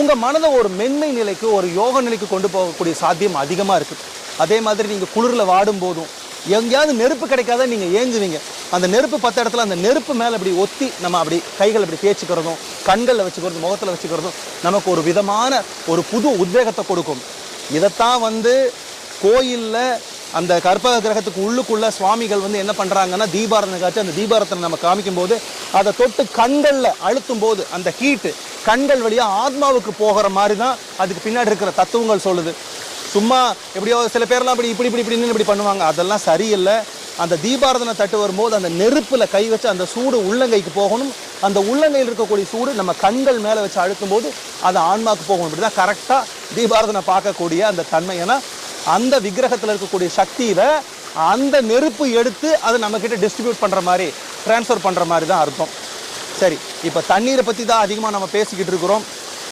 உங்கள் மனதை ஒரு மென்மை நிலைக்கு ஒரு யோக நிலைக்கு கொண்டு போகக்கூடிய சாத்தியம் அதிகமாக இருக்குது அதே மாதிரி நீங்கள் குளிரில் வாடும் போதும் எங்கேயாவது நெருப்பு கிடைக்காத நீங்கள் ஏங்குவீங்க. அந்த நெருப்பு பத்த இடத்துல அந்த நெருப்பு மேலே அப்படி ஒத்தி நம்ம அப்படி கைகள் அப்படி தேய்ச்சிக்கிறதும் கண்களில் வச்சுக்கிறதும் முகத்தில் வச்சுக்கிறதும் நமக்கு ஒரு விதமான ஒரு புது உத்வேகத்தை கொடுக்கும். இதைத்தான் வந்து கோயிலில் அந்த கற்பக கிரகத்துக்கு உள்ளுக்குள்ள சுவாமிகள் வந்து என்ன பண்ணுறாங்கன்னா தீபாரதனை காட்சி அந்த தீபாரதனை நம்ம காமிக்கும்போது அதை தொட்டு கண்களில் அழுத்தும் போது அந்த ஹீட்டு கண்கள் வழியாக ஆத்மாவுக்கு போகிற மாதிரி தான் அதுக்கு பின்னாடி இருக்கிற தத்துவங்கள் சொல்லுது. சும்மா எப்படியோ சில பேர்லாம் இப்படி இப்படி இப்படி இப்படின்னு இப்படி பண்ணுவாங்க. அதெல்லாம் சரியில்லை. அந்த தீபாரதனை தட்டு வரும்போது அந்த நெருப்பில் கை வச்சு அந்த சூடு உள்ளங்கைக்கு போகணும். அந்த உள்ளங்கையில் இருக்கக்கூடிய சூடு நம்ம கண்கள் மேலே வச்சு அழுத்தும் போது அது ஆன்மாவுக்கு போகணும் இப்படி தான் கரெக்டாக தீபாரதனை பார்க்கக்கூடிய அந்த தன்மை. ஏன்னா அந்த விக்கிரகத்தில் இருக்கக்கூடிய சக்தியை அந்த நெருப்பு எடுத்து அதை நம்மக்கிட்ட டிஸ்ட்ரிபியூட் பண்ணுற மாதிரி ட்ரான்ஸ்ஃபர் பண்ணுற மாதிரி தான் அர்த்தம். சரி இப்போ தண்ணீரை பற்றி தான் அதிகமாக நம்ம பேசிக்கிட்டு இருக்கிறோம்.